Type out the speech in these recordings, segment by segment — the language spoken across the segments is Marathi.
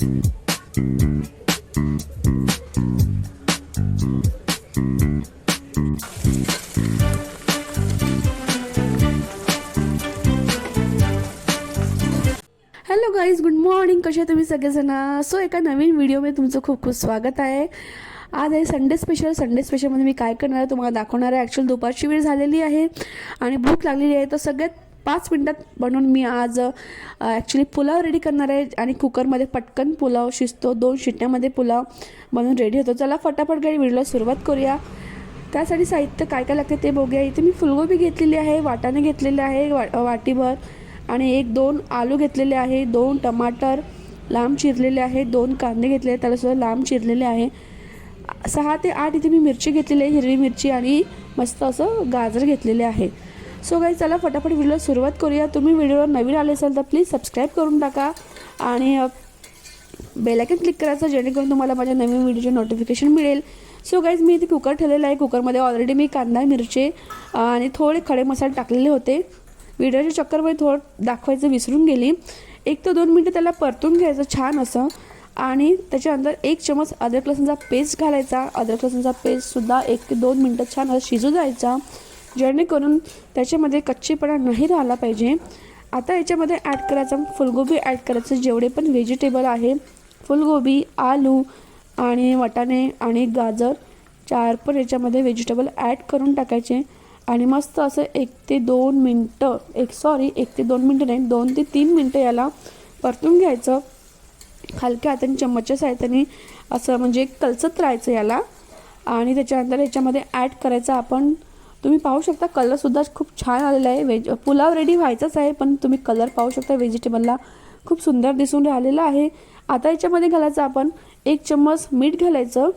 हॅलो गाईज गुड मॉर्निंग कसे आहे तुम्ही सगळेजण? सो एका नवीन व्हिडिओमध्ये तुमचं खूप खूप स्वागत आहे. आज आहे संडे स्पेशल संडे स्पेशलमध्ये मी काय करणार आहे तुम्हाला दाखवणार आहे. ॲक्च्युअल दुपारची वेळ झालेली आहे आणि भूक लागलेली आहे. तर सगळ्यात पाच मिनटात बनवून मी आज ॲक्च्युली पुलाव रेडी करणार आहे आणि कुकरमध्ये पटकन पुलाव शिजतो. दोन शिट्ट्यामध्ये पुलाव बनवून रेडी होतो. चला फटाफट गाडी व्हिडिओला सुरुवात करूया. त्यासाठी साहित्य काय काय लागते ते बघूया. इथे मी फुलगोबी घेतलेली आहे वाटाणे घेतलेले आहे वा वाटीभर आणि एक दोन आलू घेतलेले आहे दोन टमाटर लांब चिरलेले आहे दोन कांदे घेतले त्याला सुद्धा लांब चिरलेले आहे. सहा ते आठ इथे मी मिरची घेतलेली आहे हिरवी मिरची आणि मस्त असं गाजर घेतलेले आहे. सो काही चला फटाफट व्हिडिओला सुरुवात करूया. तुम्ही व्हिडिओवर नवीन आले असाल तर प्लीज सबस्क्राईब करून टाका. आणि बेलायकन क्लिक करायचं जेणेकरून तुम्हाला माझ्या नवीन व्हिडिओचे नोटिफिकेशन मिळेल. सो गाईज मी इथे कुकर ठेवलेलं आहे. कुकरमध्ये ऑलरेडी मी कांदा मिरचे आणि थोडे खडे मसाले टाकलेले होते. व्हिडिओच्या चक्करमध्ये थोडं दाखवायचं विसरून गेली. एक ते दोन मिनटं त्याला परतून घ्यायचं छान असं. आणि त्याच्यानंतर एक चमच अद्रक लसणचा पेस्ट घालायचा. अद्रक लसणचा पेस्टसुद्धा एक ते दोन मिनटं छान असं शिजू द्यायचा. जेणेकरून त्याच्यामध्ये कच्चेपणा नाही राहिला पाहिजे. आता याच्यामध्ये ॲड करायचं फुलगोबी ॲड करायचं. जेवढे पण व्हेजिटेबल आहे फुलगोबी आलू आणि वाटाणे आणि गाजर चार पण याच्यामध्ये व्हेजिटेबल ॲड करून टाकायचे. आणि मस्त असं एक ते दोन मिनटं एक सॉरी एक ते दोन मिनटं नाही दोन ते तीन मिनटं याला परतून घ्यायचं. हलक्या हाताने चम्मचच्या साह्याने असं म्हणजे कलचत राहायचं याला. आणि त्याच्यानंतर याच्यामध्ये ॲड करायचं आपण तुम्ही पाहू शकता कलरसुद्धा खूप छान आलेला आहे. व्हेज पुलाव रेडी व्हायचाच आहे पण तुम्ही कलर पाहू शकता व्हेजिटेबलला खूप सुंदर दिसून राहिलेला आहे. आता याच्यामध्ये घालायचं आपण एक चम्मच मीठ घालायचं.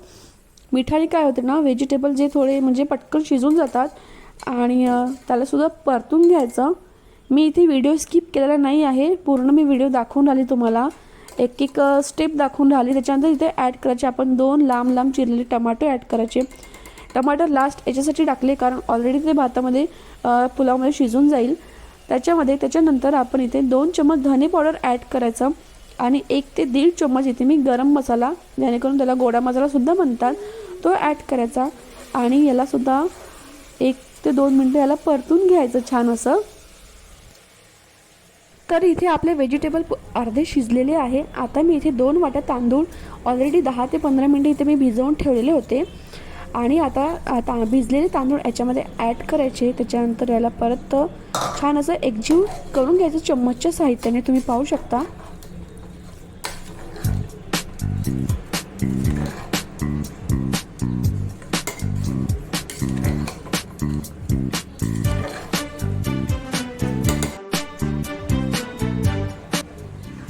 मिठाने काय होते ना व्हेजिटेबल जे थोडे म्हणजे पटकन शिजून जातात आणि त्यालासुद्धा परतून घ्यायचं. मी इथे व्हिडिओ स्किप केलेला नाही आहे. पूर्ण मी व्हिडिओ दाखवून राहिली तुम्हाला. एक एक स्टेप दाखवून राहिली. त्याच्यानंतर इथे ॲड करायचे आपण दोन लांब लांब चिरलेले टमाटो ॲड करायचे. टमाटर लास्ट याच्यासाठी टाकले कारण ऑलरेडी ते भातामध्ये पुलावमध्ये शिजून जाईल. त्याच्यामध्ये त्याच्यानंतर आपण इथे दोन चम्मच धने पावडर ॲड करायचं आणि एक ते दीड चम्मच इथे मी गरम मसाला जेणेकरून त्याला गोडा मसालासुद्धा म्हणतात तो ॲड करायचा. आणि यालासुद्धा एक ते दोन मिनटं याला परतून घ्यायचं छान असं. तर इथे आपले व्हेजिटेबल अर्धे शिजलेले आहे. आता मी इथे दोन वाट्या तांदूळ ऑलरेडी दहा ते पंधरा मिनटं इथे मी भिजवून ठेवलेले होते. आणि आता ता भिजलेले तांदूळ याच्यामध्ये ॲड करायचे त्याच्यानंतर याला परत छान असं एकजीव करून घ्यायचं चम्मचच्या साहित्याने. तुम्ही पाहू शकता.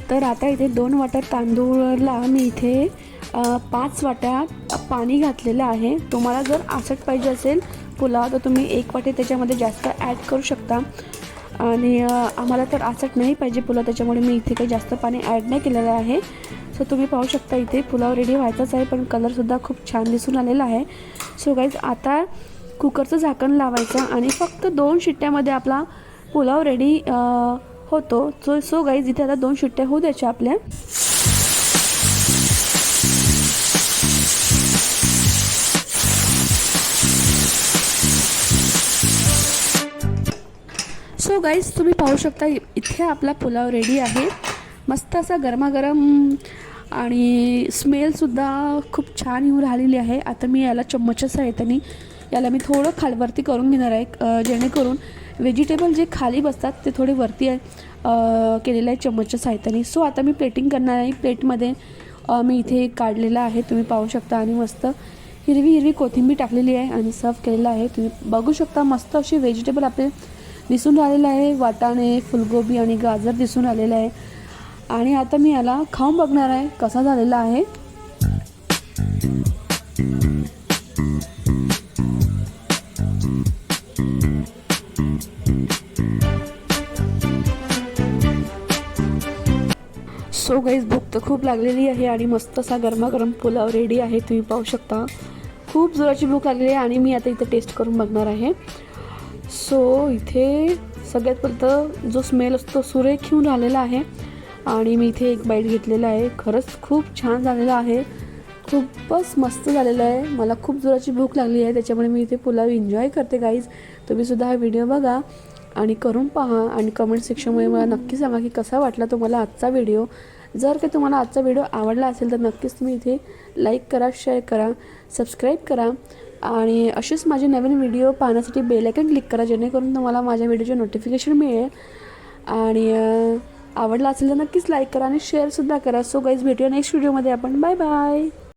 तर आता इथे दोन वाटर तांदूळला मी इथे पाच वाट्या पाणी घातलेलं आहे. तुम्हाला जर आसट पाहिजे असेल पुलाव तर तुम्ही एक वाटी त्याच्यामध्ये जास्त ॲड करू शकता. आणि आम्हाला तर आसट नाही पाहिजे पुलाव त्याच्यामुळे मी इथे काही जास्त पाणी ॲड नाही केलेलं आहे. सो तुम्ही पाहू शकता इथे पुलाव रेडी व्हायचाच आहे पण कलरसुद्धा खूप छान दिसून आलेला आहे. सो गाईज आता कुकरचं झाकण लावायचं आणि फक्त दोन शिट्ट्यामध्ये आपला पुलाव रेडी होतो. सो सो गाईज इथे आता दोन शिट्ट्या होऊ द्यायच्या आपल्या. गाईज तुम्ही पाहू शकता इथे आपला पुलाव रेडी आहे. मस्त असा गरमागरम आणि स्मेलसुद्धा खूप छान येऊन राहिलेली आहे. आता मी याला चम्मचच्या त्यांनी याला मी थोडं खालवरती करून घेणार आहे. जेणेकरून व्हेजिटेबल जे खाली बसतात ते थोडे वरती आहे केलेलं आहे चम्मचच्या साहित्याने सो आता मी प्लेटिंग करणार आहे. प्लेटमध्ये मी इथे काढलेलं आहे. तुम्ही पाहू शकता आणि मस्त हिरवी हिरवी कोथिंबीर टाकलेली आहे आणि सर्व केलेलं आहे. तुम्ही बघू शकता मस्त अशी व्हेजिटेबल आपले दिसून राहिलेलं आहे. वाटाणे फुलगोबी आणि गाजर दिसून आलेलं आहे. आणि आता मी याला खाऊन बघणार आहे कसा झालेला आहे. सो गाईज भूक तर खूप लागलेली आहे आणि मस्त असा गरमागरम पुलाव रेडी आहे. तुम्ही पाहू शकता. खूप जोराची भूक लागलेली आहे आणि मी आता इथे टेस्ट करून बघणार आहे. सो इथे सगळ्यात पर्यंत जो स्मेल असतो सुरेख येऊन राहिलेला आहे. आणि मी इथे एक बाईट घेतलेला आहे. खरंच खूप छान झालेलं आहे. खूपच मस्त झालेलं आहे. मला खूप जोराची भूक लागली आहे. त्याच्यामुळे मी इथे पुलाव एन्जॉय करते गाईज तुम्हीसुद्धा हा व्हिडिओ बघा आणि करून पहा. आणि कमेंट सेक्शनमध्ये मला नक्की सांगा की कसा वाटला तुम्हाला आजचा व्हिडिओ जर का तुम्हाला आजचा व्हिडिओ आवडला असेल तर नक्कीच तुम्ही इथे लाईक करा शेअर करा सबस्क्राईब करा. आणि असेच माझे नवीन व्हिडिओ पाहण्यासाठी बेलायकन क्लिक करा जेणेकरून तुम्हाला माझ्या व्हिडिओचे नोटिफिकेशन मिळेल. आणि आवडला असेल तर नक्कीच लाईक करा आणि शेअरसुद्धा करा. सो गाईज भेटूया नेक्स्ट व्हिडिओमध्ये आपण बाय बाय